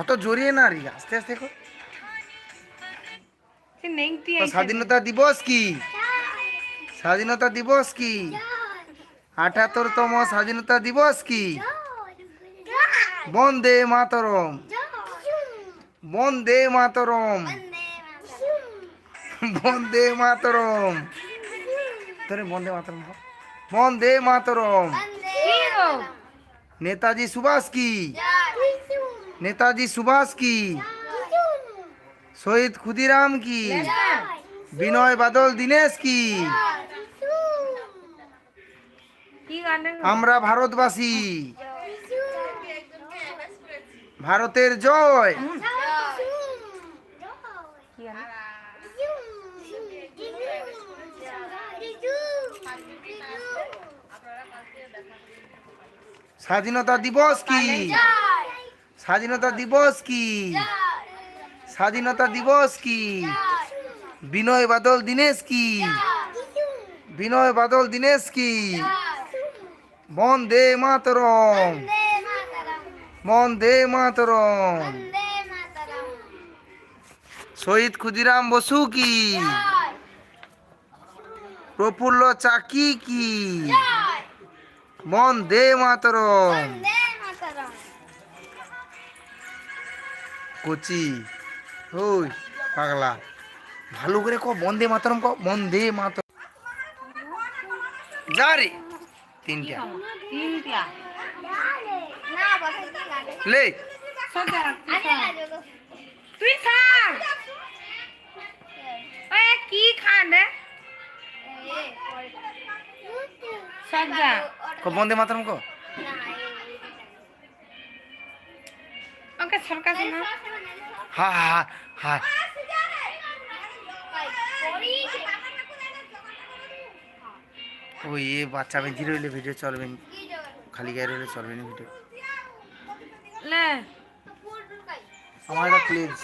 অত জড়িয়ে না রি আস্তে আস্তে স্বাধীনতা দিবস কি? স্বাধীনতা দিবস কি? আঠাত্তরতম স্বাধীনতা দিবস কি? বন্দে মাতরম। বন্দে মাতরম। বন্দে মাতরম। তোরে বন্দে মাতরম। বন্দে মাতরম। নেতাজি সুভাষ কি? নেতাজি সুভাষ কি? শহীদ ক্ষুদিরাম কি? বিনয় বাদল দীনেশ কি? আমরা ভারতবাসী। ভারতের জয়। স্বাধীনতা দিবস কি? স্বাধীনতা দিবস কি? স্বাধীনতা দিবস কি? বিনয় বাদল দীনেশ কি? বিনয় বাদল দীনেশ কি? বন্দে মাতরম। বন্দে মাতরম। শহীদ ক্ষুদিরাম বসু কি? প্রফুল্ল চাকি কি? বন্দে মাতরম। কচি। ওই পাগলা। ভালো করে ক বন্দে মাতরম ক বন্দে মাতরম। যা রে। তিনটা। লে। তুই থাক। কি খানে সজ্জা। ক বন্দে মাতরম ক। ওকে সরকার না। হা হা হা ওই এ বাচ্চা বেঁধি রইলে ভিডিও চলবে খালি গায়ে রইলে চলবে না ভিডিও আমার একটা প্লিজ